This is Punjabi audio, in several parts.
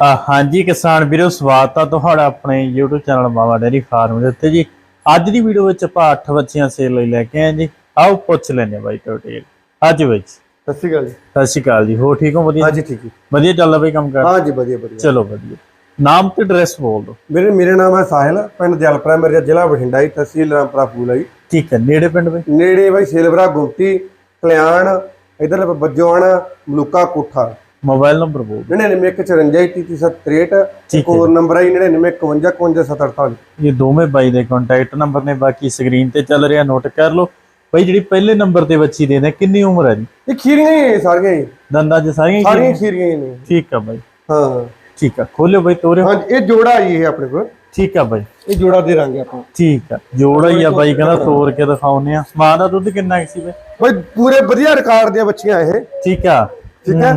ਹਾਂਜੀ ਕਿਸਾਨ ਵੀਰੋ ਸਵਾਗਤ ਆ ਤੁਹਾਡਾ ਆਪਣੇ YouTube channel Baba dairy farm ਦੇ ਉੱਤੇ ਜੀ। ਅੱਜ ਦੀ ਵੀਡੀਓ ਵਿੱਚ ਆਪਾਂ 8 ਬੱਚੀਆਂ ਸੇਲ ਲਈ ਲੈ ਕੇ ਆਏ ਜੀ। ਆਓ ਪੁੱਛ ਹਾਂ ਬਾਈ ਟੋਟੇਲ ਅੱਜ ਵਿੱਚ ਸਤਿ ਸ਼੍ਰੀ ਅਕਾਲ ਜੀ। ਸਤਿ ਸ਼੍ਰੀ ਅਕਾਲ ਜੀ। ਹੋ ਠੀਕ ਹੋ? ਵਧੀਆ? ਹਾਂਜੀ ਠੀਕ ਹੈ ਵਧੀਆ ਚੱਲਦਾ ਬਈ ਕੰਮ ਕਰ? ਹਾਂ ਜੀ ਵਧੀਆ ਵਧੀਆ। ਚਲੋ ਵਧੀਆ। ਨਾਮ ਤੇ ਐਡਰੈਸ ਬੋਲ ਦਿਓ। ਮੇਰੇ ਮੇਰੇ ਨਾਮ ਹੈ ਸਾਹਿਲ। ਪਿੰਡ ਜਲਪਰਾ ਮੇਰੇ ਜ਼ਿਲ੍ਹਾ ਬਠਿੰਡਾ ਜੀ ਤਹਿਸੀਲ ਰਾਮਪੁਰਾ ਫੂਲ ਹੈ ਜੀ। ਠੀਕ ਹੈ। ਨੇੜੇ ਪਿੰਡ ਬਈ? ਨੇੜੇ ਬਾਈ ਸੇਲਵਰਾ ਗੁੰਮਟੀ ਕਲਿਆਣ ਇਧਰ ਬੱਜੋਆਣਾ ਮਲੂਕਾ ਕੋਠਾ। ਮੋਬਾਈਲ ਨੰਬਰ ਬੋਲ ਦਿਓ। 9914533763 ਠੀਕ ਹੋਰ ਨੰਬਰ ਹੈ 9951554748 ਇਹ ਦੋਵੇਂ ਬਾਈ ਦੇ ਕੰਟੈਕਟ ਨੰਬਰ ਨੇ ਬਾਕੀ ਸਕਰੀਨ ਤੇ ਚੱਲ ਰਿਹਾ ਨੋਟ ਕਰ ਲਓ। ਬਈ ਜਿਹੜੀ ਪਹਿਲੇ ਨੰਬਰ ਤੇ ਬੱਚੀ ਦੇ ਨੇ ਕਿੰਨੀ ਉਮਰ ਹੈ ਜੀ? ਇਹ ਖੀਰੀਆਂ ਹੀ ਹੈ ਸਾਰੀਆਂ ਹੀ। ਦੰਦਾਂ 'ਚ ਸਾਰੀਆਂ ਹੀ ਸਾਰੀਆਂ ਖੀਰੀਆਂ ਹੀ ਨੇ। ਠੀਕ ਆ ਬਾਈ। ਹਾਂ ਠੀਕ ਆ ਖੋਲਿਓ ਬਈ ਤੋਰਿਓ। ਹਾਂਜੀ ਇਹ ਜੋੜਾ ਜੀ ਇਹ ਆਪਣੇ ਕੋਲ। ਠੀਕ ਆ ਬਾਈ। ਇਹ ਜੋੜਾ ਦੇ ਰਾਂਗੇ ਆਪਾਂ। ਠੀਕ ਆ ਜੋੜਾ ਹੀ ਆ ਬਾਈ ਕਹਿੰਦਾ ਤੋੜ ਕੇ ਦਿਖਾਉਨੇ ਆ ਮਾਂ ਦਾ ਦੁੱਧ ਕਿੰਨਾ ਸੀ ਬਈ? ਬਾਈ ਪੂਰੇ ਵਧੀਆ ਰਿਕਾਰਡ ਦੀਆਂ ਬੱਚੀਆਂ ਇਹ। ਠੀਕ ਆ। ਠੀਕ ਹੈ?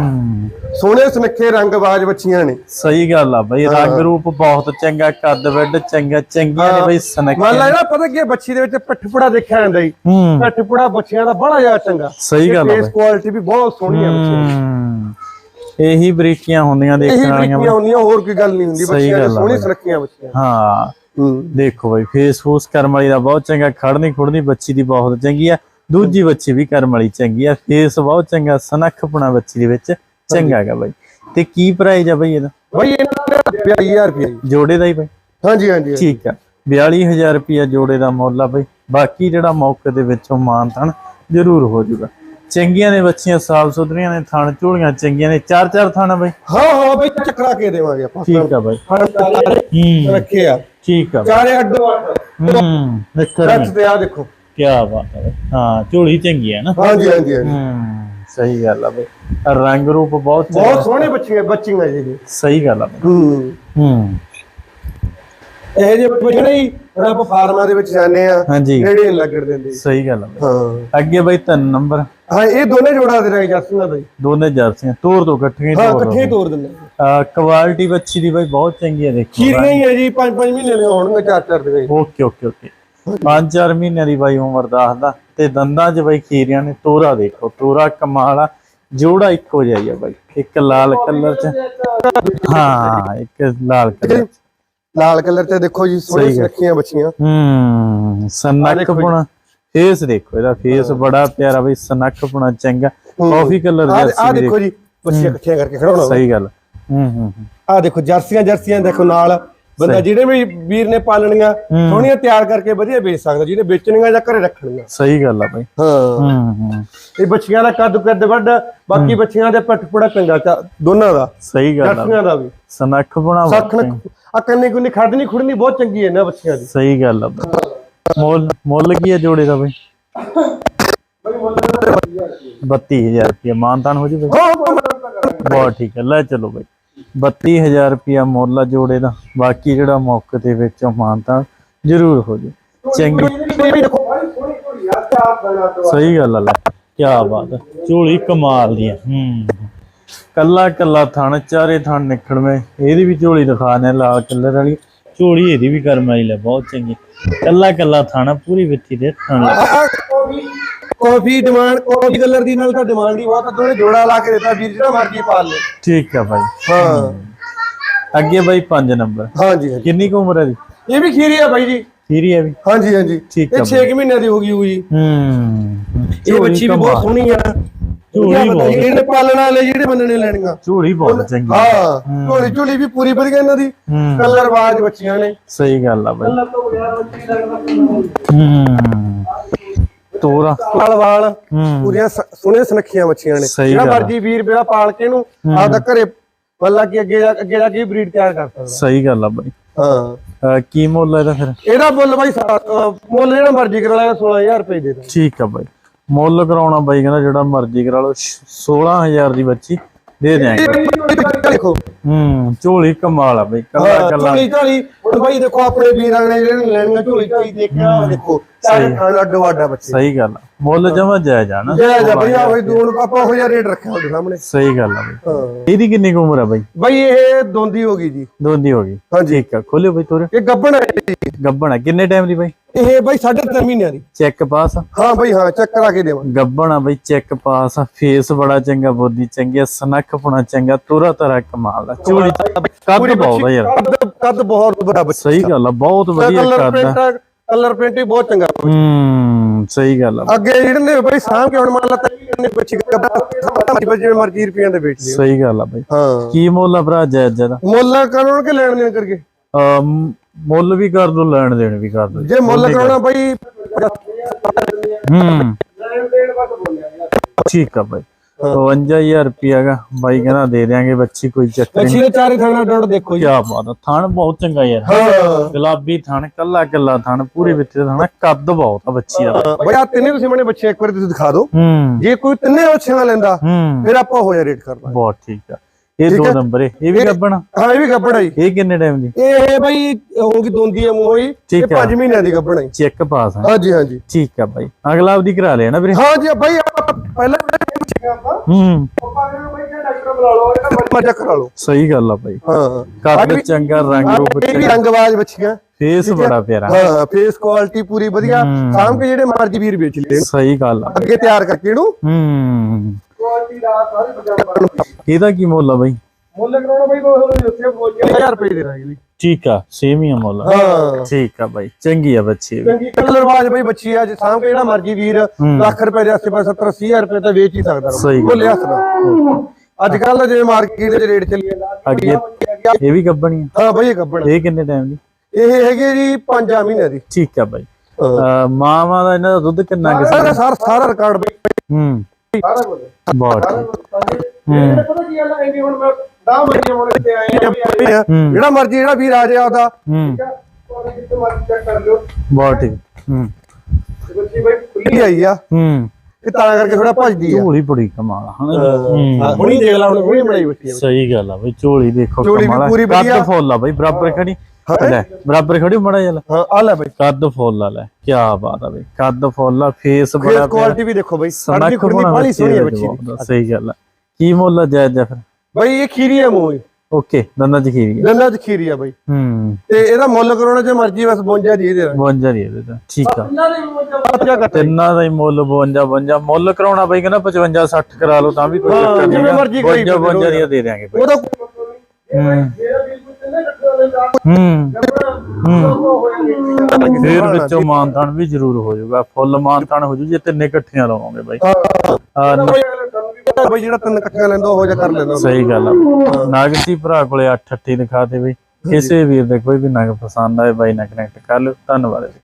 ਸੋਹਣੇ ਸੁਨੱਖੇ ਰੰਗਬਾਜ਼ ਬੱਚੀਆਂ ਨੇ। ਸਹੀ ਗੱਲ ਆ ਬਈ ਰੰਗ ਰੂਪ ਬਹੁਤ ਚੰਗਾ ਕੱਦ ਵੱਡ ਚੰਗਾ ਚੰਗੀਆਂ ਨੇ ਬਈ ਸਨਕ ਮੰਨ ਲਾ ਨਾ ਪਤਾ ਕੀ ਬੱਚੀ ਦੇ ਵਿੱਚ ਪੱਠਪੜਾ ਦੇਖਿਆ ਜਾਂਦਾ ਜੀ। ਹੂੰ। ਪੱਠਪੜਾ ਬੱਚਿਆਂ ਦਾ ਬੜਾ ਜ਼ਿਆਦਾ ਚੰਗਾ। ਸਹੀ ਗੱਲ ਆ ਫੇਸ ਕੁਆਲਿਟੀ ਵੀ ਬਹੁਤ ਸੋਹਣੀ ਦੀ। ਹਮ, ਇਹੀ ਬਰੀਕੀਆਂ ਹੁੰਦੀਆਂ ਦੇਖਣ ਵਾਲੀਆਂ ਬਰੀਕੀਆਂ ਹੁੰਦੀਆਂ ਹੋਰ ਕੋਈ ਗੱਲ ਨਹੀਂ ਹੁੰਦੀ। ਬੱਚਿਆਂ ਦੀ ਆ ਸੋਹਣੀ। ਸੁਨੱਖੀਆਂ ਬੱਚੀਆਂ। ਹਾਂ। ਹੂੰ। ਦੇਖੋ ਬਈ ਫੇਸ ਫੂਸ ਕਰਮ ਵਾਲੀ ਦਾ ਬਹੁਤ ਚੰਗਾ ਖੜਨੀ ਖੁੜਨੀ ਬੱਚੀ ਦੀ ਬਹੁਤ ਚੰਗੀ ਆ। ਦੂਜੀ ਬੱਚੀ ਵੀ ਕਰਮ ਵਾਲੀ ਚੰਗੀ ਆ ਫੇਸ ਬਹੁਤ ਚੰਗਾ ਸਨਖਪਣਾ ਬੱਚੀ ਦੇ ਵਿੱਚ ਚੰਗਾ ਹੈਗਾ ਬਈ। ਤੇ ਕੀ ਪ੍ਰਾਈਜ਼ ਆ ਬਈ ਇਹਦਾ? ਬਾਈ ਇਹਨਾਂ ਦਾ 22000 ਰੁਪਏ ਜੋੜੇ ਦਾ ਹੀ ਬਈ? ਹਾਂਜੀ ਹਾਂਜੀ। ਠੀਕ ਆ। 42000 ਰੁਪਿਆ ਜੋੜੇ ਦਾ ਮੁੱਲ ਆ ਬਈ। ਬਾਕੀ ਜਿਹੜਾ ਮੌਕੇ ਦੇ ਵਿੱਚੋਂ ਮਾਨਤਨ ਜ਼ਰੂਰ ਹੋ ਜਾਊਗਾ ਚੰਗੀਆਂ ਨੇ ਬੱਚੀਆਂ ਸਾਫ਼ ਸੁਥਰੀਆਂ ਨੇ ਥਣ ਝੋਲੀਆਂ ਚੰਗੀਆਂ ਨੇ ਚਾਰ ਚਾਰ ਥਾਣਾ ਬਈ। ਹਾਂ ਹਾਂ ਬਾਈ ਚੱਕਰਾ ਕੇ ਦੇਵਾਂਗੇ ਆਪਾਂ। ਠੀਕ ਆ ਬਈ। ਹਾਂ ਹੂੰ। ਰੱਖੇ ਆ। ਠੀਕ ਆ। ਚਾਰੇ ਅੱਡੋ ਅੱਡ। ਹੂੰ। ਸੱਚ ਤੇ ਆ ਦੇਖੋ। ਕੀ ਬਾਤ ਹੈ। ਬਈ। ਹਾਂ ਝੋਲੀ ਚੰਗੀ ਹੈ ਨਾ। ਹਾਂਜੀ ਹਾਂਜੀ ਹਾਂਜੀ। ਹੂੰ। ਸਹੀ ਗੱਲ ਆ ਬਈ। ਰੰਗ ਰੂਪ ਬਹੁਤ ਚੰਗਾ ਬਹੁਤ ਸੋਹਣੇ ਬੱਚੀਆਂ ਬੱਚੀਆਂ ਜੀ ਇਹ। ਸਹੀ ਗੱਲ ਆ ਬਈ। ਹੂੰ। ਹੂੰ। ਇਹ ਜੇ ਬੱਚੇ ਨਹੀਂ ਰੱਬ ਫਾਰਮਾਂ ਦੇ ਵਿੱਚ ਜਾਂਦੇ ਆ ਹਾਂਜੀ। ਨੇੜੇ ਨੀ ਲੱਗਣ ਦਿੰਦੇ। ਸਹੀ ਗੱਲ ਆ ਬਈ। ਹਾਂ। ਅੱਗੇ ਬਈ ਤਿੰਨ ਨੰਬਰ। ਹਾਂ ਇਹ ਦੋਨੇ ਜੋੜਾ ਦੇ ਰਹੇ ਜੱਸੀਆਂ ਬਾਈ। ਦੋਨੇ ਜਰਸੀਆਂ ਤੋੜ ਦੋ ਇਕੱਠੀਆਂ ਹੀ ਹਾਂ ਇਕੱਠੇ ਦੋ ਤੋੜ ਦਿੰਦੇ ਆ। ਕੁਆਲਿਟੀ ਬੱਚੀ ਦੀ ਬਈ ਬਹੁਤ ਚੰਗੀ ਹੈ ਦੇਖੋ। ਖੀਰੀਆਂ ਹੀ ਹੈ ਜੀ 5-5 ਮਹੀਨੇ ਦੇ ਹੋਣਗੇ ਚਾਰ ਚਾਰ ਦੇ ਓਕੇ ਓਕੇ ਓਕੇ। ਪੰਜ ਚਾਰ ਮਹੀਨਿਆਂ ਦੀ ਬਾਈ ਉਮਰ ਦੱਸਦਾ ਤੇ ਦੰਦਾਂ 'ਚ ਬਾਈ ਖੀਰੀਆਂ ਨੇ ਤੋਰਾ ਦੇਖੋ ਤੋਰਾ ਕਮਾਲ ਆ ਜੋੜਾ ਇੱਕੋ ਜਿਹਾ ਹੀ ਆ ਬਾਈ ਇੱਕ ਲਾਲ ਕਲਰ 'ਚ। ਹਾਂ ਇੱਕ ਲਾਲ ਕਲਰ ਲਾਲ ਕਲਰ ਤੇ ਦੇਖੋ ਜੀ ਸੋਹਣੀ ਸੁਰੱਖੀਆਂ ਬੱਚੀਆਂ। ਹੂੰ ਸਨੱਖਪਣਾ ਫੇਸ ਦੇਖੋ ਇਹਦਾ ਫੇਸ ਬੜਾ ਪਿਆਰਾ ਬਈ ਸਨੱਖਪਣਾ ਚੰਗਾ ਕਾਫੀ ਕਲਰ ਆ ਜਰਸੀ ਵੀ ਦੇਖੋ ਜੀ ਬੱਚੀਆਂ ਇਕੱਠੀਆਂ ਕਰਕੇ ਖੜਾਉਣਾ। ਸਹੀ ਗੱਲ। ਹੂੰ ਹੂੰ। ਆ ਦੇਖੋ ਜਰਸੀਆਂ ਜਰਸੀਆਂ ਦੇਖੋ ਨਾਲ। ਬੰਦਾ ਜਿਹੜੇ ਵੀ ਵੀਰ ਨੇ ਪਾਲਣੀਆਂ ਸੋਹਣੀਆਂ ਤਿਆਰ ਕਰਕੇ ਵਧੀਆ ਵੇਚ ਸਕਦਾ ਜਿਹਨੇ ਵੇਚਣੀਆਂ ਜਾਂ ਘਰੇ ਰੱਖਣੀਆਂ। ਸਹੀ ਗੱਲ ਆ ਬਈ। ਹਾਂ। ਹੂੰ ਹੂੰ। ਇਹ ਬੱਚੀਆਂ ਦਾ ਕੱਦ ਕੱਦ ਵੱਡ ਬਾਕੀ ਬੱਚੀਆਂ ਦੇ ਪੱਟ ਪੜਾ ਚੰਗਾ ਦੋਨਾਂ ਦਾ। ਸਹੀ ਗੱਲ ਆ। ਜਰਸੀਆਂ ਦਾ ਵੀ। ਸਨੱਖਪਣਾ ਸੱਖ ਆ ਕੰਨੀ ਕੁੰਨੀ ਖੜਨੀ ਖੁੜਨੀ ਬਹੁਤ ਚੰਗੀ ਹੈ ਨਾ ਬੱਚੀਆਂ ਦੀ। ਸਹੀ ਗੱਲ ਆ ਬਈ। ਮੁੱਲ ਮੁੱਲ ਕੀ ਆ ਜੋੜੇ ਦਾ ਬਈ? 32000 ਰੁਪਏ ਮਾਨਤਾਨ ਹੋ ਜੀ ਬਈ? ਬਹੁਤ ਠੀਕ ਹੈ ਲੈ ਚਲੋ ਬਈ। 32000 ਰੁਪਏ ਮੁੱਲ ਆ ਜੋੜੇ ਦਾ। ਬਾਕੀ ਜਿਹੜਾ ਮੌਕੇ ਦੇ ਵਿੱਚ ਮਾਨਤਾਨ ਜ਼ਰੂਰ ਹੋ ਜੀ ਚੰਗੀ। ਸਹੀ ਗੱਲ ਆ ਲੈ। ਕੀ ਬਾਤ ਹੈ ਝੋਲੀ ਕਮਾਲ ਦੀ ਹੈ ਹੂੰ। ਕੱਲਾ ਕੱਲਾ ਥਣ, ਚਾਰੇ ਥਣ ਨਿਕੜਵੇਂ ਇਹਦੀ ਵੀ ਝੋਲੀ ਦਿਖਾਣੇ ਲਾਲ ਕਲਰ ਵਾਲੀ। ਝੋਲੀ ਇਹਦੀ ਵੀ ਕਰਮਾਈ ਲੈ, ਬਹੁਤ ਚੰਗੀ। ਕੱਲਾ ਕੱਲਾ ਥਾਣਾ ਪੂਰੀ ਵਿੱਤੀ ਦੇ ਥਣ। ਲੈ ਕਾਫੀ ਡਿਮਾਂਡ ਕਾਫੀ ਕਲਰ ਦੀ ਨਾਲ ਤਾਂ ਡਿਮਾਂਡ ਹੀ ਬਹੁਤ ਆ। ਦੋਨੇ ਜੋੜਾ ਲਾ ਕੇ ਦਿੱਤਾ ਵੀਰ ਜਿਹੜਾ ਮਰਜ਼ੀ ਪਾਲ ਲੈ ਠੀਕ ਆ ਭਾਈ ਹਾਂ। ਅੱਗੇ ਬਾਈ 5 ਨੰਬਰ। ਹਾਂਜੀ ਹਾਂਜੀ। ਕਿੰਨੀ ਕੁ ਉਮਰ ਹੈ ਦੀ ਇਹ ਵੀ ਖੀਰੀ ਆ ਬਾਈ ਜੀ। ਖੀਰੀ ਹੈ ਵੀ। ਹਾਂਜੀ ਹਾਂਜੀ। ਠੀਕ ਇਹ ਆ 6 ਮਹੀਨਿਆਂ ਦੀ ਹੋ ਗਈ ਹੋਊ ਜੀ। ਹੂੰ ਇਹ ਬੱਚੀ ਵੀ ਬਹੁਤ ਸੋਹਣੀ ਆ। ਝੋਲੀ ਬਹੁਤ। ਇਹਨੇ ਪਾਲਣ ਵਾਲੇ ਜਿਹੜੇ ਬੰਦੇ ਨੇ ਲੈਣੀਆਂ। ਝੋਲੀ ਬਹੁਤ ਚੰਗੀ। ਹਾਂ। ਝੋਲੀ ਝੋਲੀ ਵੀ ਪੂਰੀ ਵਧੀਆ ਇਹਨਾਂ ਦੀ। ਕਲਰ ਬਾਜ ਬੱਚੀਆਂ ਨੇ। ਸਹੀ ਗੱਲ ਆ ਬਾਈ। ਹੂੰ ਤੋਰਾ ਵਾਲ ਪੂਰੀਆਂ ਸੋਹਣੀਆਂ ਸੁਨੱਖੀਆਂ ਬੱਚੀਆਂ ਨੇ। ਸਹੀ ਜਿਹੜਾ ਗੱਲ ਆ। ਮਰਜ਼ੀ ਵੀਰ ਮੇਰਾ ਪਾਲ ਕੇ ਇਹਨੂੰ ਆਪਦਾ ਘਰੇ ਮੱਲਾ ਕੀ ਅੱਗੇ ਜਾ ਅੱਗੇ ਜਾ ਕੇ ਬਰੀਡ ਤਿਆਰ ਕਰ ਸਕਦਾ। ਸਹੀ ਗੱਲ ਆ ਬਾਈ ਹਾਂ। ਅਹ ਕੀ ਮੁੱਲ ਇਹਦਾ ਫਿਰ? ਇਹਦਾ ਮੁੱਲ ਬਾਈ ਸਾ- ਅਹ ਮੁੱਲ ਜਿਹੜਾ ਮਰਜ਼ੀ ਕਰਾ ਲਿਆ 16000 ਰੁਪਏ ਦੇ ਦੇ ਠੀਕ ਆ ਬਾਈ। ਮੁੱਲ ਕਰਾਉਣਾ ਬਾਈ ਕਹਿੰਦਾ ਜਿਹੜਾ ਮਰਜ਼ੀ ਕਰਾ ਲਓ 16000 ਦੀ ਬੱਚੀ ਦੇ ਦਿਆਂਗੇ। ਦੇਖੋ। ਹੂੰ ਝੋਲੀ ਕਮਾਲ ਆ ਬਾਈ ਕੱਲਾ ਹਾਂ ਕੱਲਾ। ਝੋਲੀ ਝੋਲੀ ਹੁਣ ਬਾਈ ਦੇਖੋ ਆਪਣੇ ਵੀਰਾਂ ਨੇ ਜਿਹੜੇ ਲੈਣੀਆਂ ਝੋਲੀ ਝੋਲੀ ਦੇਖ ਕੇ ਆਹ ਦੇਖੋ ਚਾਰੇ ਥਾਣ ਅੱਡੋ ਅੱਡਾ ਬੱਚੇ। ਸਹੀ ਗੱਲ ਮੁੱਲ ਜਮਾ ਜਾਇਜ਼ ਆ ਨਾ। ਜੈ ਜੈ ਬਈ ਆ। ਬਈ ਦੋਨ ਆਪਾਂ ਉਹ ਜਿਹਾ ਰੇਟ ਰੱਖਿਆ ਉਹਦੇ ਸਾਹਮਣੇ। ਸਹੀ ਗੱਲ ਆ ਬਈ। ਹਾਂ। ਇਹਦੀ ਕਿੰਨੀ ਕੁ ਉਮਰ ਆ ਬਈ? ਬਈ ਇਹ ਦੋਂਦੀ ਹੋ ਗਈ ਜੀ। ਦੋਂਦੀ ਹੋ ਗਈ। ਹਾਂਜੀ। ਠੀਕ ਆ ਖੋਲਿਓ ਬਈ ਤੋਰੇ। ਇਹ ਗੱਬਣ ਹੈ ਜੀ। ਗੱਬਣ ਆ। ਕਿੰਨੇ ਟਾਈਮ ਦੀ ਬਈ? ਇਹ ਬਈ 3.5 ਮਹੀਨਿਆਂ ਦੀ। ਚੈੱਕ ਪਾਸ ਹਾਂ ਬਈ ਹਾਂ ਚੈੱਕ ਕਰਾ ਕੇ ਦੇਵਾਂ ਗੱਬਣ ਆ ਬਈ ਚੈੱਕ ਪਾਸ ਆ। ਫੇਸ ਬੜਾ ਚੰਗਾ ਬੋਦੀ ਚੰਗੀ ਸਨੱਖ ਪੁਣਾ ਚੰਗਾ ਤੋਰਾ ਤਰਾ ਕਮਾਲ ਦਾ ਝੋਲੀ ਕੱਦ ਬਹੁਤ ਆ ਯਾਰ। ਕੱਦ ਬਹੁਤ ਵੱਡਾ ਬੱਚਾ ਸਹੀ ਗੱਲ ਆ ਬਹੁਤ ਵਧੀਆ ਕੱਦ ਆ। ਪ੍ਰਿੰਟ ਕਲਰ ਪ੍ਰਿੰਟ ਵੀ ਬਹੁਤ ਚੰਗਾ ਹੂੰ ਸਹੀ ਗੱਲ ਆ। ਅੱਗੇ ਜਿਹੜੇ ਨੇ ਬਈ ਸਾਂਭ ਕੇ ਹੁਣ ਮੰਨ ਲਾ ਤੈਨੂੰ ਬੱਚੀ ਗੱਬਾ ਜਿਵੇਂ ਮਰਜ਼ੀ ਰੁਪਈਆਂ ਦੇ ਵੇਚ ਲਿਓ ਸਹੀ ਗੱਲ ਆ ਬਈ। ਹਾਂ। ਕੀ ਮੁੱਲ ਆ ਭਰਾ ਜਾਇਜ਼ ਜਦਾ ਮੁੱਲ ਕਰਾਉਣ ਕੇ ਲੈਣ ਦੇਣ ਕਰਕੇ? ਮੁੱਲ ਵੀ ਕਰ ਦੋ ਲੈਣ ਦੇਣ ਵੀ ਕਰ ਦੋ। ਜੇ ਮੁੱਲ ਕਰਾਉਣਾ ਬਈ ਹੂੰ। ਠੀਕ ਆ ਬਾਈ। 52000 ਰੁਪਿਆ ਗਾ ਬਾਈ ਕਹਿੰਦਾ ਦੇ ਦਿਆਂਗੇ ਬੱਚੀ ਕੋਈ ਚੱਕਰ ਨਹੀਂ ਬੱਚੀ ਦੇ ਚਾਰੇ ਥਾਣਾ ਡੋੜ ਦੇਖੋ ਜੀ। ਕੀ ਬਾਤ ਆ ਥਣ ਬਹੁਤ ਚੰਗਾ ਯਾਰ। ਹਾਂ। ਗੁਲਾਬੀ ਥਣ ਕੱਲਾ ਕੱਲਾ ਥਣ ਪੂਰੇ ਵਿੱਚ ਥਣ ਕੱਦ ਬਹੁਤ ਆ ਬੱਚੀ ਦਾ। ਬਈ ਆ ਤਿੰਨੇ ਤੁਸੀਂ ਮਨੇ ਬੱਚੇ ਇੱਕ ਵਾਰੀ ਤੁਸੀਂ ਦਿਖਾ ਦਿਓ। ਹੂੰ। ਜੇ ਕੋਈ ਤਿੰਨੇ ਬੱਚਿਆਂ ਲੈਂਦਾ ਹੂੰ। ਫਿਰ ਆਪਾਂ ਹੋ ਜਾ ਰੇਟ ਕਰਨਾ ਬਹੁਤ ਠੀਕ ਆ। ਇਹ ਦੋ ਨੰਬਰ ਇਹ ਵੀ ਗੱਬਣਾ ਹਾਂ ਇਹ ਵੀ ਗੱਬੜਾ ਜੀ। ਇਹ ਕਿੰਨੇ ਟਾਈਮ ਦੀ? ਇਹ ਬਈ ਹੋਗੀ ਦੋਂਦੀ ਹੈ ਮੂੰਹ ਹੀ ਇਹ ਠੀਕ ਹੈ। 5 ਮਹੀਨਿਆਂ ਦੀ ਗੱਬੜਾ ਜੀ। ਚੈੱਕ ਪਾਸ ਆ। ਹਾਂਜੀ ਹਾਂਜੀ। ਠੀਕ ਆ ਬਾਈ। ਅਗਲਾ ਆਪਦੀ ਕਰਾ ਲਿਆ ਨਾ ਵੀਰੇ। ਹਾਂ ਜੀ ਬਈ ਪਹਿਲਾਂ ਪੁੱਛਿਆ ਆਪਾਂ ਹੂੰ। ਆਪਾਂ ਕਹਿੰਦੇ ਬਈ ਕਿਹੜਾ ਡਾਕਟਰ ਬੁਲਾ ਲਓ। ਇਹਦਾ ਮਰਜ਼ਾ ਕਰਾ ਲਓ ਸਹੀ ਗੱਲ ਆ ਬਾਈ ਹਾਂ। ਕੱਦ ਚੰਗਾ ਰੰਗ ਰੂਪ ਇਹ ਵੀ ਰੰਗਵਾਜ ਬੱਚੀਆਂ। ਫੇਸ ਬੜਾ ਪਿਆਰਾ। ਹਾਂ ਫੇਸ ਕੁਆਲਿਟੀ ਪੂਰੀ ਵਧੀਆ। ਸਾਂਭ ਕੇ ਜਿਹੜੇ ਮਰਜ਼ੀ ਵੀਰ ਵੇਚ ਲੈਣ ਸਹੀ ਗੱਲ ਆ। ਅੱਗੇ ਤਿਆਰ ਕਰਕੇ ਇਹਨੂੰ। ਹੂੰ। ਕੁਆਲਿਟੀ ਦਾ ਸਾਰੇ ਪੰਜਾਬ ਇਹਦਾ ਕੀ ਮੁੱਲ ਆ ਬਾਈ? ਮੁੱਲ ਕਰਾਉਣਾ ਬਈ ਉਹ ਉੱਥੇ ਬੋਲ 1000 ਰੁਪਏ ਦੇ ਦਾਂਗੇ ਠੀਕ ਆ ਸੇਮ ਹੀ ਆ ਮੁੱਲ। ਹਾਂ। ਠੀਕ ਆ ਬਾਈ ਚੰਗੀ ਆ ਬੱਚੀ ਵੀ। ਚੰਗੀ ਕਲਰ ਬਾਜ ਬਈ ਬੱਚੀ ਆ ਜੇ ਸਾਂਭ ਕੇ ਜਿਹੜਾ ਮਰਜ਼ੀ ਵੀਰ ਲੱਖ ਰੁਪਏ ਦੇ ਆਸੇ ਪਾਸੇ 70 80000 ਰੁਪਏ ਤਾਂ ਵੇਚ ਹੀ ਸਕਦਾ ਸਹੀ ਗੱਲ। ਬੋਲੇ ਹੱਥ ਨਾਲ। ਅੱਜ ਕੱਲ ਜਿਵੇਂ ਮਾਰਕੀਟ ਦੇ ਰੇਟ ਚੱਲੀ ਜਾਂਦਾ ਅੱਗੇ ਇਹ ਵੀ ਗੱਬਣੀ ਆ। ਹਾਂ ਬਈ ਇਹ ਕੱਪੜ ਇਹ ਕਿੰਨੇ ਟਾਈਮ ਦੀ? ਇਹ ਹੈਗੇ ਜੀ 5 ਮਹੀਨਿਆਂ ਦੀ। ਠੀਕ ਆ ਬਾਈ। ਹਾਂ। ਅਹ ਮਾਵਾਂ ਦਾ ਇਹਨਾਂ ਦਾ ਦੁੱਧ ਕਿੰਨਾ ਕਿ ਸਾਰਾ ਸਾਰਾ ਸਾਰਾ ਰਿਕਾਰਡ ਬਈ। ਹੂੰ। ਸਾਰਾ ਕੁਝ। ਬਹੁਤ। ਠੀਕ ਇਹ ਪਤਾ ਕੀ ਗੱਲ ਹੈ ਹੁਣ ਮੈਂ 10 ਮਹੀਨੇ ਹੁਣ ਇੱਥੇ ਆਏ ਆ ਹੂੰ। ਜਿਹੜਾ ਮਰਜ਼ੀ ਜਿਹੜਾ ਵੀਰ ਆ ਜਾਏ ਉਹਦਾ ਹੂੰ। ਜਿੱਥੇ ਮਰਜ਼ੀ ਚੈੱਕ ਕਰ ਲਿਓ। ਬਹੁਤ ਠੀਕ। ਹੂੰ। ਬੱਚੀ ਬਈ ਖੁੱਲੀ ਆਈ ਆ। ਹੂੰ। ਇਹ ਤਾਂ ਕਰਕੇ ਥੋੜਾ ਭੱਜਦੀ ਆ। ਝੋਲੀ ਬੜੀ ਕਮਾਲ ਆ ਹਨਾ ਹੂੰ। ਹੁਣੀ ਦੇਖ ਲਾ ਹੁਣ ਹੁਣੀ ਬਣਾਈ ਬੱਚੀ ਆ ਸਹੀ ਗੱਲ ਆ ਬਈ ਝੋਲੀ ਦੇਖੋ ਝੋਲੀ ਵੀ ਕਮਾਲ ਆ। ਪੂਰੀ ਵਧੀਆ। ਕੱਦ ਫੁੱਲ ਆ ਬਈ ਬਰਾਬਰ ਖੜੀ। ਲੈ ਬਰਾਬਰ ਖੜੀ ਮੜਾ ਜਲ ਹਾਂ ਆ ਲੈ ਬਈ। ਕੱਦ ਫੁੱਲ ਆ ਲੈ ਕੀ ਬਾਤ ਆ ਬਈ। ਕੱਦ ਫੁੱਲ ਆ ਫੇਸ ਬੜਾ ਫੇਸ ਪਿਆਰਾ। ਕੁਆਲਿਟੀ ਵੀ ਦੇਖੋ ਬਈ। ਸਾਡੀ ਸਨੱਖ ਖੁਰਨੀ ਬਣਾ ਸੋਹਣੀ ਦਾ ਬੱਚੀ ਦੀ। ਸਹੀ ਗੱਲ ਆ। ਕੀ ਮੁੱਲ ਆ ਜਾਇਜ਼ ਜਾ ਫਿਰ? ਬਈ ਇਹ ਖੀਰੀ ਹੈ ਮੂੰਹ ਓਕੇ ਦੰਦਾਂ ਚ ਖੀਰੀ ਆ। ਦੰਦਾਂ ਚ ਖੀਰੀ ਆ ਬਈ। ਹੂੰ। ਤੇ ਇਹਦਾ ਮੁੱਲ ਕਰਾਉਣਾ ਜੇ ਮਰਜ਼ੀ ਬਸ 52 ਦੀ ਦੇ ਦਾਂਗੇ 52 ਦੀ ਇਹਦੇ ਠੀਕ ਆ। ਇਹਨਾਂ ਦੇ ਮੁੱਲ ਕਰ ਤਿੰਨਾਂ ਦਾ ਹੀ ਮੁੱਲ 52 52 ਮੁੱਲ ਕਰਾਉਣਾ ਬਈ ਕਹਿੰਦਾ 55 60 ਕਰਾ ਲਓ ਤਾਂ ਵੀ ਕੋਈ ਹਾਂ, ਚੱਕਰ ਨਹੀਂ ਜਿਵੇਂ ਮਰਜ਼ੀ ਕਰੀ 52 52 ਦੀਆਂ ਦੇ ਦਿਆਂਗੇ ਬਈ। ਉਹਦਾ ਹੂੰ। ਫਿਰ ਵਿੱਚੋਂ ਮਾਨਤਾਨ ਵੀ ਜ਼ਰੂਰ ਹੋ ਜਾਊਗਾ। ਫੁੱਲ ਮਾਨਤਾਨ ਹੋ ਜੂ ਜੇ ਤਿੰਨੇ ਇਕੱਠੀਆਂ ਲਵਾਂਗੇ ਬਾਈ। ਆ ਨ- ਬਈ ਜਿਹੜਾ ਤਿੰਨ ਇਕੱਠੀਆਂ ਲੈਂਦਾ ਉਹ ਜਾ ਕਰ ਲੈਂਦਾ। ਸਹੀ ਗੱਲ ਆ। ਨਾਗਤੀ ਭਰਾ ਕੋਲੇ 8 ਅੱਠੀ ਦਿਖਾ ਦੇ ਬਈ। ਕਿਸੇ ਵੀਰ ਦੇ ਕੋਈ ਵੀ ਨਗ ਪਸੰਦ ਆਏ ਬਾਈ ਨਾਲ ਕਨੈਕਟ ਕਰ ਲਿਓ। ਧੰਨਵਾਦ